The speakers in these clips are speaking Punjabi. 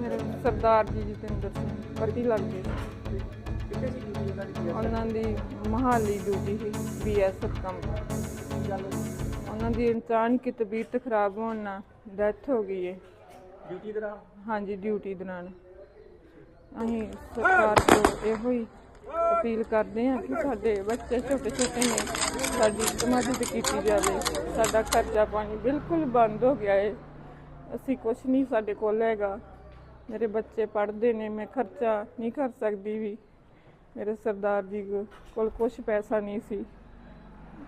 ਮੇਰੇ ਸਰਦਾਰ ਜੀ ਜਤਿੰਦਰ ਸਿੰਘ ਪਤੀ ਲੱਗਦੇ ਸੀ। ਕਿੱਥੇ ਸੀ ਡਿਊਟੀ ਉਹਨਾਂ ਦੀ ਉਹਨਾਂ ਦੀ ਮਹਾਲੀ ਡਿਊਟੀ ਸੀ ਬੀਐਸਐਫ ਕੰਮ। ਕੀ ਉਹਨਾਂ ਦੀ ਅਚਾਨਕ ਤਬੀਅਤ ਖਰਾਬ ਹੋਣ ਨਾਲ ਡੈਥ ਹੋ ਗਈ ਹੈ ਡਿਊਟੀ ਦੌਰਾਨ ਹਾਂਜੀ ਡਿਊਟੀ ਦੌਰਾਨ ਅਸੀਂ ਸਰਕਾਰ ਤੋਂ ਇਹੋ ਹੀ ਅਪੀਲ ਕਰਦੇ ਹਾਂ ਕਿ ਸਾਡੇ ਬੱਚੇ ਛੋਟੇ ਛੋਟੇ ਨੇ ਸਾਡੀ ਮਦਦ ਕੀਤੀ ਜਾਵੇ। ਸਾਡਾ ਖਰਚਾ ਪਾਣੀ ਬਿਲਕੁਲ ਬੰਦ ਹੋ ਗਿਆ ਹੈ ਅਸੀਂ ਕੁਝ ਨਹੀਂ ਸਾਡੇ ਕੋਲ ਹੈਗਾ। ਮੇਰੇ ਬੱਚੇ ਪੜ੍ਹਦੇ ਨੇ, ਮੈਂ ਖਰਚਾ ਨਹੀਂ ਕਰ ਸਕਦੀ ਵੀ। ਮੇਰੇ ਸਰਦਾਰ ਜੀ ਕੋਲ ਕੁਝ ਪੈਸਾ ਨਹੀਂ ਸੀ।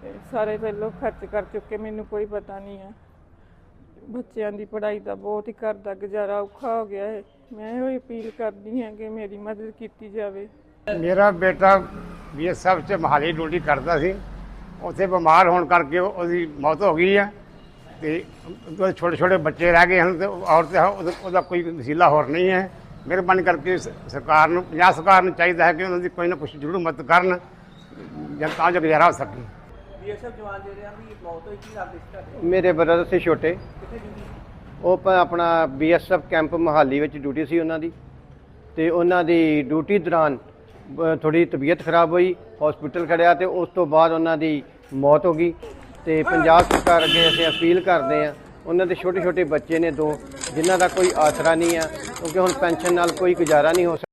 ਤੇ ਸਾਰੇ ਪਹਿਲੋਂ ਖਰਚ ਕਰ ਚੁੱਕੇ, ਮੈਨੂੰ ਕੋਈ ਪਤਾ ਨਹੀਂ ਹੈ ਬੱਚਿਆਂ ਦੀ ਪੜ੍ਹਾਈ ਦਾ ਬਹੁਤ ਹੀ ਘਰ ਦਾ ਗੁਜ਼ਾਰਾ ਔਖਾ ਹੋ ਗਿਆ ਹੈ। ਮੈਂ ਇਹੋ ਅਪੀਲ ਕਰਦੀ ਹਾਂ ਕਿ ਮੇਰੀ ਮਦਦ ਕੀਤੀ ਜਾਵੇ। ਮੇਰਾ ਬੇਟਾ ਬੀਐਸਐਫ ਚ ਮਹਾਲੀ ਡਿਊਟੀ ਕਰਦਾ ਸੀ। ਉੱਥੇ ਬਿਮਾਰ ਹੋਣ ਕਰਕੇ ਉਹਦੀ ਮੌਤ ਹੋ ਗਈ ਹੈ ਤੇ ਉਹਦੇ ਛੋਟੇ ਛੋਟੇ ਬੱਚੇ ਰਹਿ ਗਏ ਹਨ ਤੇ ਔਰਤ ਉਹਦਾ ਕੋਈ ਵਸੀਲਾ ਹੋਰ ਨਹੀਂ ਹੈ। ਮਿਹਰਬਾਨੀ ਕਰਕੇ ਸਰਕਾਰ ਨੂੰ ਪੰਜਾਬ ਸਰਕਾਰ ਨੂੰ ਚਾਹੀਦਾ ਹੈ ਕਿ ਉਹਨਾਂ ਦੀ ਕੋਈ ਨਾ ਕੁਛ ਜ਼ਰੂਰ ਮਦਦ ਕਰਨ ਜਾਂ ਤਾਂ ਜੋ ਗੁਜ਼ਾਰਾ ਹੋ ਸਕੇ। ਬੀਐਸਐਫ ਜਵਾਨ ਜਿਹੜੇ ਆ ਵੀ ਮੌਤ ਹੋਈ ਕੀ ਲੱਗਦੇ ਸੀ ਤੁਹਾਡੇ ਮੇਰੇ ਬ੍ਰਦਰ ਸੀ ਛੋਟੇ। ਉਹ ਆਪਣਾ ਬੀਐਸਐਫ ਕੈਂਪ ਮਹਾਲੀ ਵਿੱਚ ਡਿਊਟੀ ਸੀ ਉਹਨਾਂ ਦੀ। ਤੇ ਉਹਨਾਂ ਦੀ ਡਿਊਟੀ ਦੌਰਾਨ ਥੋੜੀ ਤਬੀਅਤ ਖਰਾਬ ਹੋਈ ਹਸਪੀਟਲ ਖੜਿਆ ਤੇ ਉਸ ਤੋਂ ਬਾਅਦ ਉਹਨਾਂ ਦੀ ਮੌਤ ਹੋ ਗਈ। ਤੇ ਪੰਜਾਬ ਸਰਕਾਰ ਅੱਗੇ ਅਸੀਂ ਅਪੀਲ ਕਰਦੇ ਹਾਂ, ਉਹਨਾਂ ਦੇ ਛੋਟੇ ਛੋਟੇ ਬੱਚੇ ਨੇ ਦੋ, ਜਿਨ੍ਹਾਂ ਦਾ ਕੋਈ ਆਸਰਾ ਨਹੀਂ ਆ ਕਿਉਂਕਿ ਹੁਣ ਪੈਨਸ਼ਨ ਨਾਲ ਕੋਈ ਗੁਜ਼ਾਰਾ ਨਹੀਂ ਹੋ ਸਕਦਾ